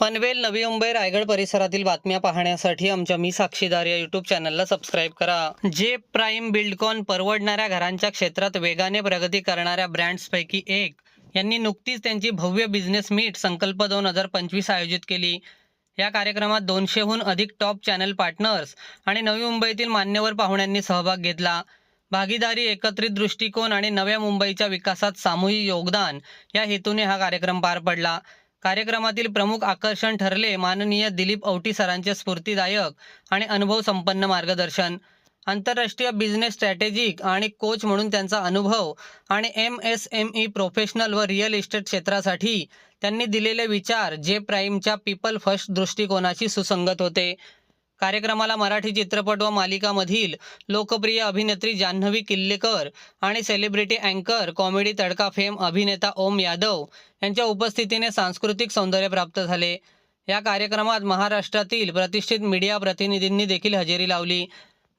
पनवेल नवी मुंबई रायगड परिसरातील बातम्या पाहण्यासाठी आमच्या मी साक्षीदार या युट्यूब चॅनलला सबस्क्राईब करा. जे प्राईम बिल्डकॉन परवडणाऱ्या घरांच्या क्षेत्रात वेगाने प्रगती करणाऱ्या ब्रँड्सपैकी एक यांनी नुकतीच त्यांची भव्य बिझनेस मीट संकल्प दोन हजार पंचवीस आयोजित केली. या कार्यक्रमात दोनशेहून अधिक टॉप चॅनल पार्टनर्स आणि नवी मुंबईतील मान्यवर पाहुण्यांनी सहभाग घेतला. भागीदारी एकत्रित दृष्टिकोन आणि नव्या मुंबईच्या विकासात सामूहिक योगदान या हेतूने हा कार्यक्रम पार पडला. कार्यक्रमातील प्रमुख आकर्षण ठरले माननीय दिलीप औटी सरांचे स्फूर्तीदायक आणि अनुभव संपन्न मार्गदर्शन. आंतरराष्ट्रीय बिझनेस स्ट्रॅटेजिक आणि कोच म्हणून त्यांचा अनुभव आणि M S M E professional व रिअल इस्टेट क्षेत्रासाठी त्यांनी दिलेले विचार जे प्राईमच्या पीपल फर्स्ट दृष्टिकोनाशी सुसंगत होते. कार्यक्रमाला मराठी चित्रपट व मालिकामधील लोकप्रिय अभिनेत्री जान्हवी किल्लेकर आणि सेलिब्रिटी अँकर कॉमेडी तडका फेम अभिनेता ओम यादव यांच्या उपस्थितीने सांस्कृतिक सौंदर्य प्राप्त झाले. या कार्यक्रमात महाराष्ट्रातील प्रतिष्ठित मीडिया प्रतिनिधींनी देखील हजेरी लावली.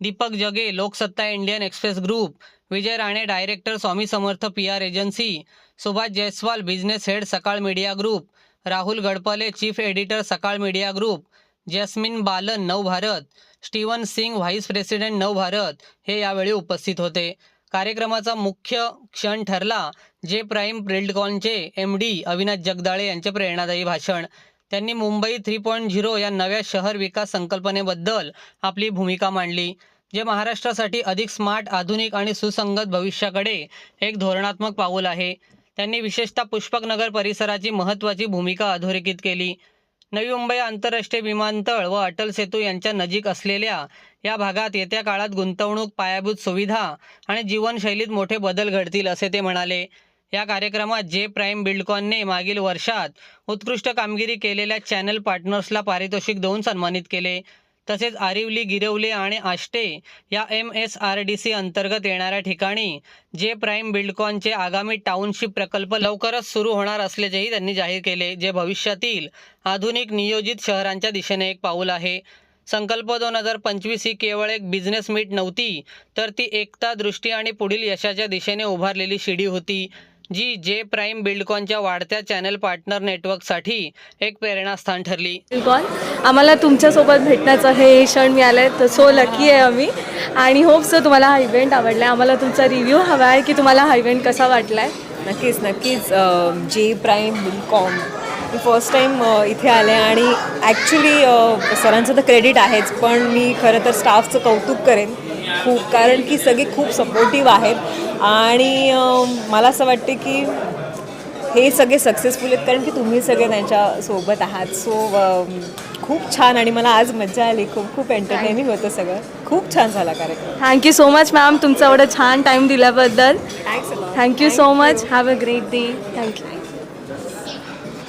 Deepak Jage Loksatta Indian Express group Vijay Rane director Swami Samarth P R agency Subhash Jaiswal business head Sakal media group Rahul Gadpale chief editor Sakal media group Jasmine Balan Nav Bharat. Steven Singh vice president Nav Bharat हे यावेळी उपस्थित होते. कार्यक्रमाचा मुख्य क्षण ठरला जे Prime बिल्डकॉनचे एम डी अविनाश जगदाळे यांचे प्रेरणादायी भाषण. त्यांनी मुंबई थ्री पॉईंट झिरो या नव्या शहर विकास संकल्पनेबद्दल आपली भूमिका मांडली जे महाराष्ट्रासाठी अधिक स्मार्ट आधुनिक आणि सुसंगत भविष्याकडे एक धोरणात्मक पाऊल आहे. त्यांनी विशेषतः पुष्पकनगर परिसराची महत्त्वाची भूमिका अधोरेखित केली. नवी मुंबई आंतरराष्ट्रीय विमानतळ व अटल सेतू यांच्या नजीक असलेल्या या भागात येत्या काळात गुंतवणूक पायाभूत सुविधा आणि जीवनशैलीत मोठे बदल घडतील असे ते म्हणाले. या कार्यक्रमात जे प्राईम बिल्डकॉनने मागील वर्षात उत्कृष्ट कामगिरी केलेल्या चॅनल पार्टनर्सला पारितोषिक देऊन सन्मानित केले. तसेच आरिवली गिरवले आणि आष्टे या M S R D C अंतर्गत येणाऱ्या ठिकाणी जे प्राईम बिल्डकॉनचे आगामी टाउनशिप प्रकल्प लवकरच सुरू होणार असल्याचेही त्यांनी जाहीर केले जे भविष्यातील आधुनिक नियोजित शहरांच्या दिशेने एक पाऊल आहे. संकल्प दोन हजार पंचवीस ही केवळ एक बिझनेस मीट नव्हती तर ती एकता दृष्टी आणि पुढील यशाच्या दिशेने उभारलेली शिडी होती जी जे प्राईम बिल्डकॉनच्या वाढत्या चॅनल पार्टनर नेटवर्कसाठी एक प्रेरणास्थान ठरली. कॉल आम्हाला तुमच्यासोबत भेटण्याचं हे क्षण मिळालं आहे तर सो लकी आहे आम्ही. आणि होप सो तुम्हाला हा इव्हेंट आवडला आहे आम्हाला तुमचा रिव्ह्यू हवा आहे की तुम्हाला हा इव्हेंट कसा वाटला आहे नक्कीच. नक्कीच जे प्राईम बिलकॉम मी फर्स्ट टाईम इथे आले आणि ॲक्च्युली सरांचं तर क्रेडिट आहेच पण मी खरं तर स्टाफचं कौतुक करेन. खूप कारण की सगळे खूप सपोर्टिव्ह आहेत. आणि मला असं वाटते की हे सगळे सक्सेसफुल आहेत कारण की तुम्ही सगळे त्यांच्यासोबत आहात. सो खूप छान आणि मला आज मजा आली. खूप खूप एंटरटेनिंग होतं सगळं. खूप छान झाला कार्यक्रम. थँक्यू सो मच मॅम तुमचा एवढं छान टाईम दिल्याबद्दल. Thanks thank you so much have a great day thank you